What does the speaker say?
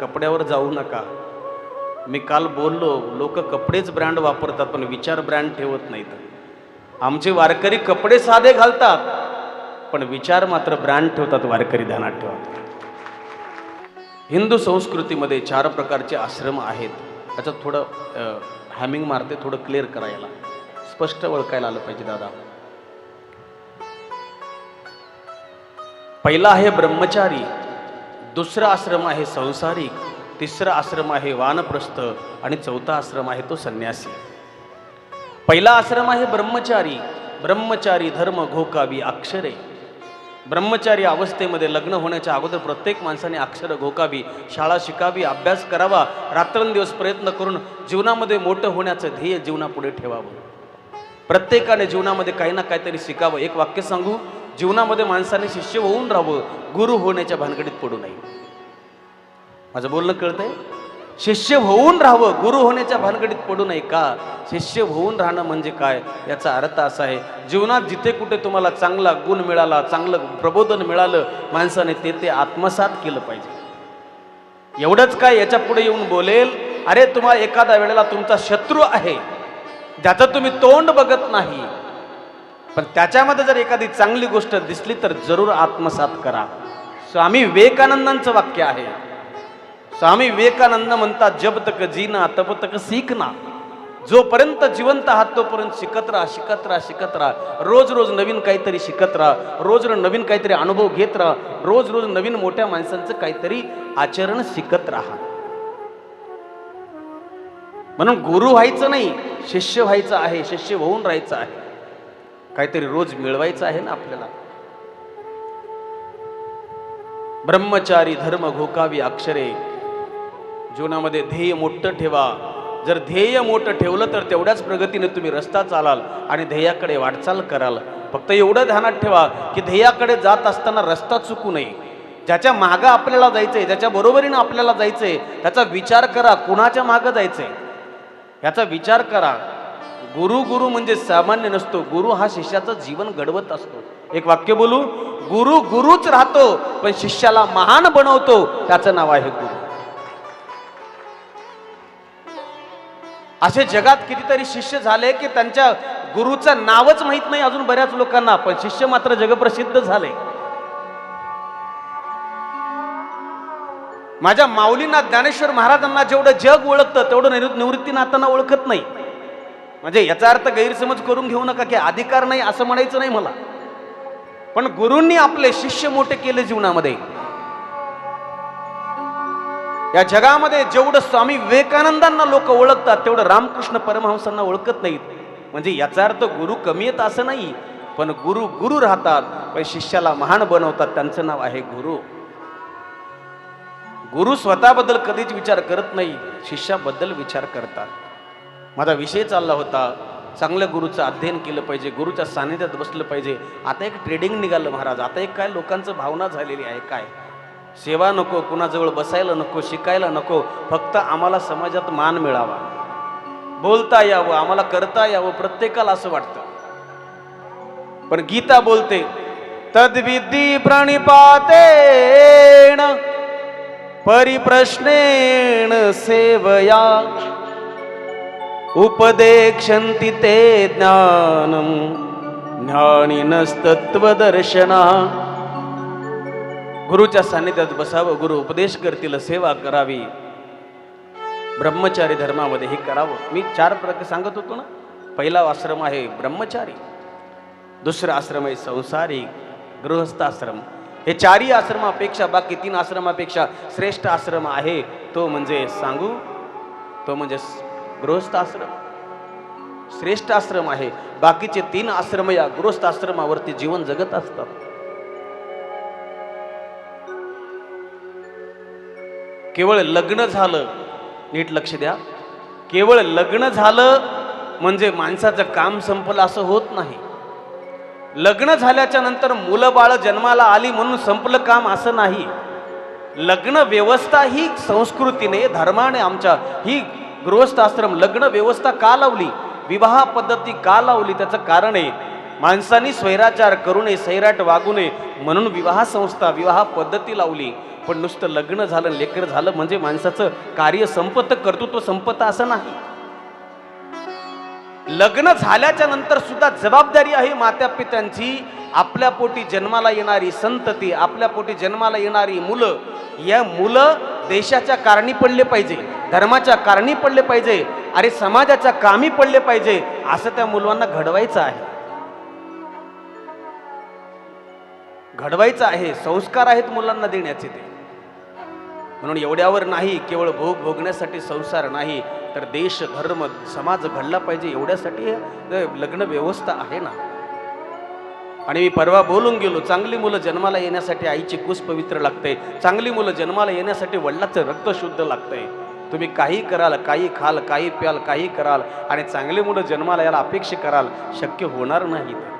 कपड्यावर जाऊ नका. मी काल बोललो लोक कपडेच ब्रँड वापरतात पण विचार ब्रँड ठेवत नाहीत. आमचे वारकरी कपडे साधे घालतात पण विचार मात्र ब्रँड ठेवतात वारकरी ध्यानात ठेवतात हिंदू संस्कृतीमध्ये चार प्रकारचे आश्रम आहेत. त्याच्यात थोडं हॅमिंग मारते थोडं क्लिअर करायला. स्पष्ट ओळखायला आलं पाहिजे दादा. पहिला आहे ब्रह्मचारी. दुसरा आश्रम आहे संसारिक तिसरा आश्रम आहे वानप्रस्थ आणि चौथा आश्रम आहे तो संन्यासी. पहिला आश्रम आहे ब्रह्मचारी ब्रह्मचारी धर्म घोकावी अक्षरे. ब्रह्मचारी अवस्थेमध्ये लग्न होण्याच्या अगोदर प्रत्येक माणसाने अक्षरं घोकावी शाळा शिकावी अभ्यास करावा रात्रंदिवस प्रयत्न करून जीवनामध्ये मोठं होण्याचं ध्येय जीवनापुढे ठेवावं. प्रत्येकाने जीवनामध्ये काही ना काहीतरी शिकावं. एक वाक्य सांगू? जीवनामध्ये माणसाने शिष्य होऊन राहावं गुरु होण्याच्या भानगडीत पडू नये. माझं बोलणं कळतंय? शिष्य होऊन राहावं गुरु होण्याच्या भानगडीत पडू नये का? शिष्य होऊन राहणं म्हणजे काय? याचा अर्थ असा आहे जीवनात जिथे कुठे तुम्हाला चांगला गुण मिळाला चांगलं प्रबोधन मिळालं माणसाने ते ते आत्मसात केलं पाहिजे. एवढंच काय याच्यापुढे येऊन बोलेल अरे तुम्हाला एखाद्या वेळेला तुमचा शत्रू आहे ज्याचं तुम्ही तोंड बघत नाही पण त्याच्यामध्ये जर एखादी चांगली गोष्ट दिसली तर जरूर आत्मसात करा. स्वामी विवेकानंदांचं वाक्य आहे. स्वामी विवेकानंद म्हणतात जब तक जीना तब तक सीखना. जोपर्यंत जिवंत आहात तोपर्यंत शिकत राहा शिकत राहा शिकत राहा. रोज रोज नवीन काहीतरी शिकत राहा. रोज रोज नवीन काहीतरी अनुभव घेत राहा. रोज रोज नवीन मोठ्या माणसांचं काहीतरी आचरण शिकत राहा. म्हणून गुरु व्हायचं नाही शिष्य व्हायचं आहे शिष्य होऊन राहायचं आहे. काहीतरी रोज मिळवायचं आहे ना आपल्याला? ब्रह्मचारी धर्म घोकावी अक्षरे. जीवनामध्ये ध्येय मोठं ठेवा. जर ध्येय मोठं ठेवलं तर तेवढ्याच प्रगतीने तुम्ही रस्ता चालाल आणि ध्येयाकडे वाटचाल कराल. फक्त एवढं ध्यानात ठेवा की ध्येयाकडे जात असताना रस्ता चुकू नये. ज्याच्या मागं आपल्याला जायचंय ज्याच्या बरोबरीनं आपल्याला जायचंय त्याचा विचार करा कुणाच्या मागं जायचंय? याचा विचार करा. गुरु गुरु म्हणजे सामान्य नसतो. गुरु हा शिष्याचं जीवन घडवत असतो. एक वाक्य बोलू गुरु गुरुच राहतो पण शिष्याला महान बनवतो त्याचं नाव आहे गुरु. असे जगात कितीतरी शिष्य झाले की त्यांच्या गुरुचं नावच माहीत नाही अजून बऱ्याच लोकांना पण शिष्य मात्र जगप्रसिद्ध झाले. माझ्या माऊलींना ज्ञानेश्वर महाराजांना जेवढं जग ओळखतं तेवढं निवृत्तीनाथांना ओळखत नाही. म्हणजे याचा अर्थ गैरसमज करून घेऊ नका की अधिकार नाही असं म्हणायचं नाही मला. पण गुरूंनी आपले शिष्य मोठे केले जीवनामध्ये. या जगामध्ये जेवढं स्वामी विवेकानंदांना लोक ओळखतात तेवढं रामकृष्ण परमहंसांना ओळखत नाहीत. म्हणजे याचा अर्थ गुरु कमी येत असं नाही पण गुरु गुरु राहतात पण शिष्याला महान बनवतात. त्यांचं नाव आहे गुरु. गुरु स्वतःबद्दल कधीच विचार करत नाही शिष्याबद्दल विचार करतात. माझा विषय चालला होता. चांगल्या गुरुचं अध्ययन केलं पाहिजे गुरुच्या सानिध्यात बसलं पाहिजे. आता एक ट्रेडिंग निघालं महाराज. आता एक काय लोकांचं भावना झालेली आहे काय? सेवा नको कुणाजवळ बसायला नको शिकायला नको. फक्त आम्हाला समाजात मान मिळावा. बोलता यावं आम्हाला करता यावं प्रत्येकाला असं वाटतं. पण गीता बोलते तद्विधी प्रणिपातेण परिप्रश्नेण सेवया. उपदेक्षन्ति ते ज्ञानं। ज्ञानिनस्तत्वदर्शना गुरुच्या सान्निध्यात बसावं गुरु उपदेश करतील सेवा करावी. ब्रह्मचारी धर्मामध्ये हे करावं. मी चार प्रकार सांगत होतो ना पहिला आश्रम आहे ब्रह्मचारी दुसरा आश्रम आहे संसारी गृहस्थ आश्रम. हे चारही आश्रमापेक्षा बाकी तीन आश्रमापेक्षा श्रेष्ठ आश्रम आहे. तो म्हणजे सांगू तो म्हणजे गृहस्थ आश्रम. श्रेष्ठ आश्रम आहे. बाकीचे तीन आश्रम या गृहस्थ आश्रमावरती जीवन जगत असतात. केवळ लग्न झालं नीट लक्ष द्या. केवळ लग्न झालं म्हणजे माणसाचं काम संपलं असं होत नाही. लग्न झाल्याच्यानंतर मुलं बाळ जन्माला आली म्हणून संपलं काम असं नाही. लग्न व्यवस्था ही संस्कृतीने धर्माने आमच्या ही गृहस्थ आश्रम लग्न व्यवस्था का लावली? विवाह पद्धती का लावली? त्याचं कारण आहे माणसांनी स्वैराचार करू नये सैराट वागू नये म्हणून विवाह संस्था विवाह पद्धती लावली. पण नुसतं लग्न झालं लेकर झालं म्हणजे माणसाचं कार्य संपत कर्तृत्व संपत असं नाही. लग्न झाल्याच्यानंतर सुद्धा जबाबदारी आहे मात्या पित्यांची आपल्या पोटी जन्माला येणारी संतती आपल्या पोटी जन्माला येणारी मुलं या मुलं देशाच्या कारणी पडले पाहिजे धर्माच्या कारणी पडले पाहिजे अरे समाजाच्या कामी पडले पाहिजे असं त्या मुलांना घडवायचं आहे. घडवायचं आहे संस्कार आहेत मुलांना देण्याचे ते. म्हणून एवढ्यावर नाही केवळ भोग भोगण्यासाठी संसार नाही तर देश धर्म समाज घडला पाहिजे एवढ्यासाठी लग्न व्यवस्था आहे ना. आणि मी परवा बोलून गेलो चांगली मुलं जन्माला येण्यासाठी आईची कुस पवित्र लागते चांगली मुलं जन्माला येण्यासाठी वडिलाचं रक्त शुद्ध लागतंय तुम्ही काही कराल काही खाल काही प्याल काही कराल आणि चांगली मुलं जन्माला याला अपेक्षा कराल शक्य होणार नाही ते.